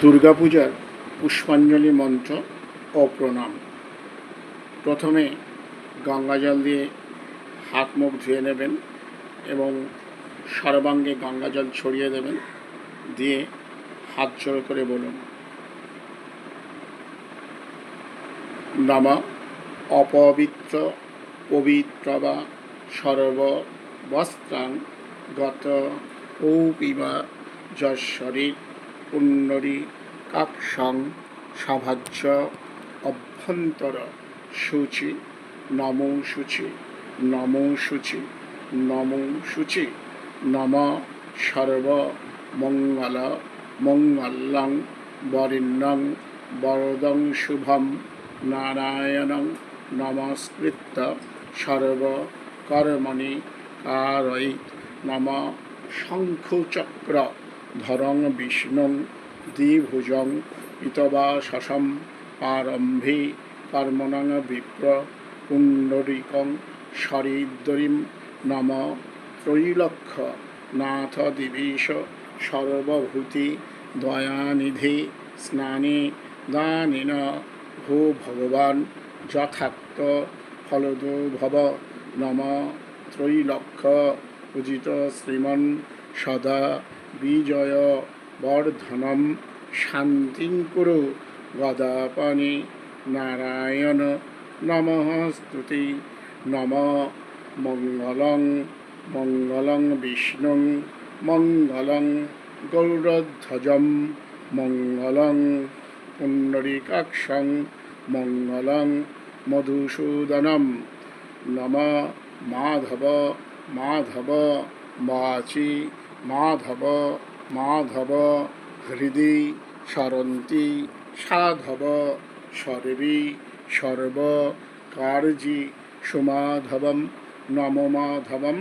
দুর্গাপূজার পুষ্পাঞ্জলি মন্ত্র ও প্রণাম। প্রথমে গঙ্গাজল দিয়ে হাত মুখ ধুয়ে নেবেন এবং সর্বাঙ্গে গঙ্গাজল ছড়িয়ে দেবেন, দিয়ে হাত জোড় করে বলুন, নম অপবিত্র পবিত্র বা সর্ববস্ত্রাং গত কৌপিবা যশ্বরীর পুণ্যরি কাক্ষং সাভাজ্য অভ্যন্তর সূচি নমো সূচি নমো সূচি নমো সূচি, নম সর্ব মঙ্গল মঙ্গলং বরিণ্যং বরদং শুভম নারায়ণং নমস্কৃত্য সর্ব কর্মণি কারৈ নম শঙ্খচক্র। ধরং বিষ্ণুং দ্বিভুজং পিতবা শশম আরম্ভে কর্মণং বিপ্র পুণ্ডরিকং সরিদ্রিম নম ত্রৈলক্ষ নাথ দিবেশ সর্বভূতি দয়ানিধি স্নানে দানেন। ভো ভগবান, যথার্থ ফলদো ভব নম ত্রৈলক্ষ। পূজিত শ্রীমন সদা বিজয় বর্ধনম শান্তিং কুরু গদাপানি নারায়ণ নমঃ স্তুতি। নম মঙ্গলং মঙ্গলং বিষ্ণুং, মঙ্গলং গৌরধ্বজম, মঙ্গলং পুণ্ডরীকাক্ষং, মঙ্গলং মধুসূদনম। নম মাধব মাধব বাচি মাধব মাধব, হৃদি, সরন্তি, সাধব, সর্বি, সর্ব, কার্যি, সুমাধবম নম মাধবম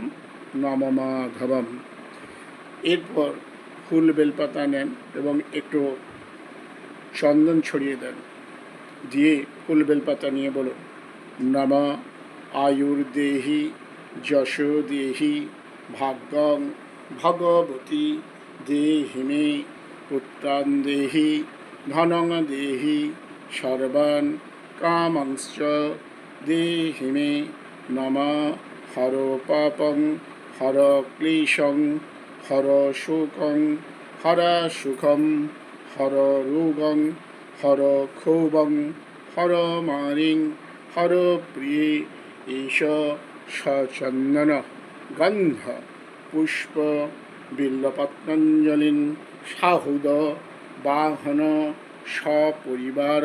নম মাধবম এরপর ফুল বেলপাতা নেন এবং একটু চন্দন ছড়িয়ে দেন। দিয়ে ফুল বেলপাতা নিয়ে বলুন, নম আয়ুর্দেহি যশো দেহি ভাগ্যং ভগবতী দেহি মে পুত্রান দেহি, ধনং দেহি, সর্বান কামাংশ্চ দেহি মে নম হর পাপং, হর ক্লেশং, হর শোকং হর সুখম, হর রোগং, হর ক্ষোভং, হর মারিং, হর প্রিয়ে ঈশ সচন্দন গন্ধ। পুষ্প বিল্লপত্নঞ্জলিন সাহুদ, বাহন, সপরিবার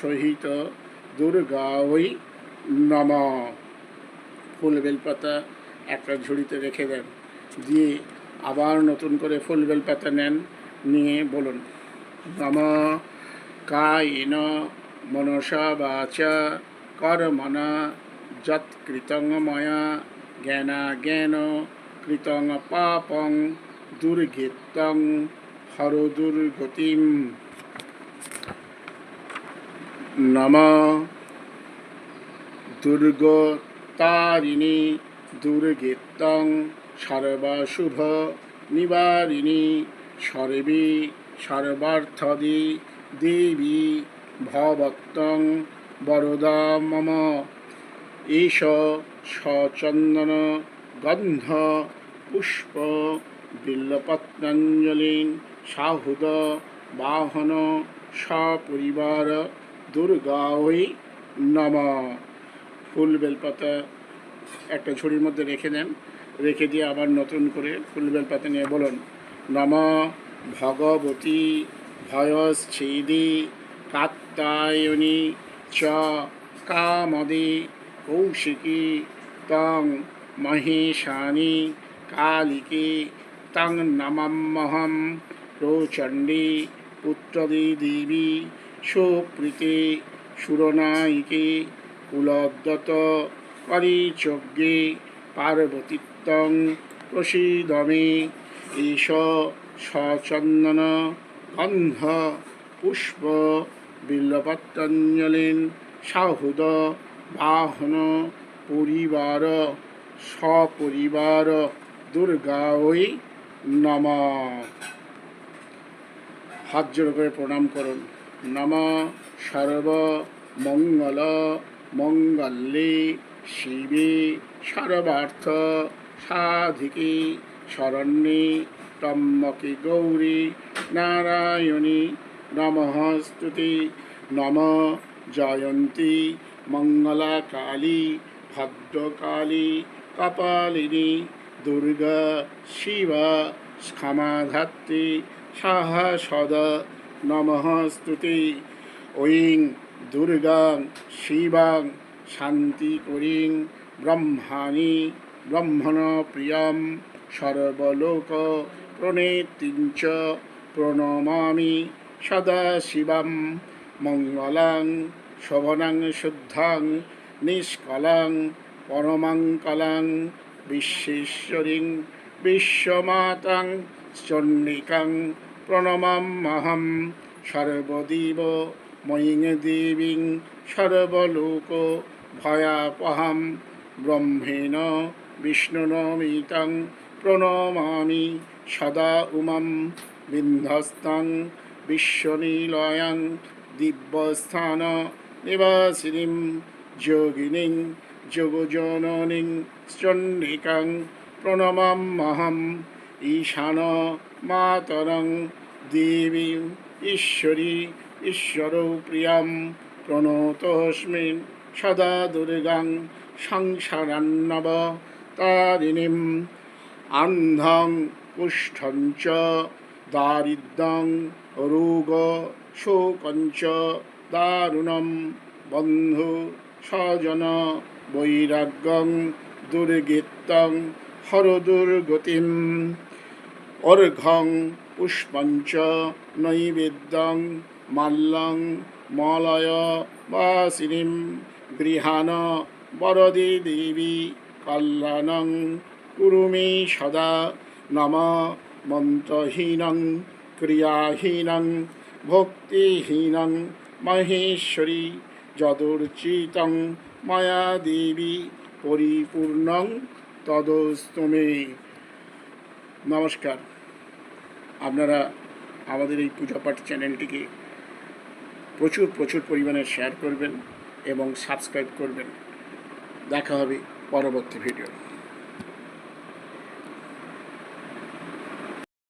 সহিত দুর্গাওই নম। ফুল বেলপাতা একটা ঝুড়িতে রেখে দেন। দিয়ে আবার নতুন করে ফুল বেলপাতা নেন, নিয়ে বলুন, নম কায়েন মনসা বাচা কর্মণা যৎকৃতং ময়া জ্ঞানাজ্ঞান কৃতং পাপং দুর্গীতং হর দুর্গতিম নম দুর্গতারিণী দুর্গীতং সর্বশুভ নিবারিণী সর্বে সর্বার্থদি দেবী ভবত্তং বরদা মম ঈশ সচন্দন গন্ধ পুষ্প বিল্লপত্রাঞ্জলিন সাহুদ বাহন সপরিবার দুর্গাওই নম। ফুল বেলপাতা একটা ঝুড়ির মধ্যে রেখে দেন। রেখে দিয়ে আবার নতুন করে ফুল বেলপাতা নিয়ে বলুন, নম ভগবতী ভয়স ভয়চ্ছেদি কাত্তায়নী চ কামদে কৌশিকী তং মহেশানি কালিকে তং নমমহম প্রচণ্ডী পুত্রদী দেবী সুপ্রীতে সুরনায়িকে কুলদ্যত পরিচজ্ঞে পার্বতীত্বং প্রসীদমে ঈশ সচন্দন গন্ধ পুষ্প বিল্লপত্রাঞ্জলিন সাহুদ বাহন পরিবার সপরিবার দুর্গাওই নম। হাত জোড় করে প্রণাম করুন। নম সর্ব মঙ্গল মঙ্গলে শিবে সর্বার্থ সাধিকে শরণ্যে ত্রম্বকে গৌরী নারায়ণী নমস্তুতে। নম জয়ন্তী মঙ্গলা কালী ভদ্রকালী কপালিনী দুর্গা শিবা ক্ষমাধাত্রী সাহা সদা নমস্তুতে ঐং দুর্গাং শিবাং শান্তি করিং ব্রহ্মাণি, ব্রহ্মণ প্রিয়ম সর্বলোক প্রণেতিঞ্চ প্রণমামি সদা শিবম। মঙ্গলাং, শোভনাং, শুদ্ধাং, নিষ্কলাং পরমাঙ্কলাং বিশ্বেশ্বরীং বিশ্বমাতাং চণ্ডিকাং প্রণমাম্যহম সর্বদেব ময়িং দেবীং সর্বলোক ভয়াপহম ব্রহ্মেণ বিষ্ণুনমিতং প্রণমামি সদা উমম বিন্ধস্তং বিশ্বনীলয়ং দিব্যস্থান নিবাসিনীম যোগিনীং যোগজননীং চণ্ডিকাং প্রণমাম্যহম ঈশান মাতরং দেবী ঈশ্বরী ঈশ্বর প্রিয়াম প্রণতস্মিন সদা দুর্গাং সংসারান্নব তারিণীম আন্ধং কুষ্ঠং চ দারিদ্র্যং রোগ শোকঞ্চ দারুণম বন্ধু স্বজন বৈরাগ্যং দুর্গীতং হরদুর্গতিম। অর্ঘং পুষ্পঞ্চ নৈবেদ্যং মাল্যং মলয় বাসিনীম গৃহাণ বরদে দেবী কল্যাণং কুরু মে সদা নম মন্ত্রহীনং ক্রিয়াহীনং ভক্তিহীনং মহেশ্বরী যদুর্চিতং মায়া দেবী পরিপূর্ণং তদস্তমে নমস্কার। আপনারা আমাদের এই পূজাপাঠ চ্যানেলটিকে প্রচুর প্রচুর পরিমাণে শেয়ার করবেন এবং সাবস্ক্রাইব করবেন। দেখা হবে পরবর্তী ভিডিও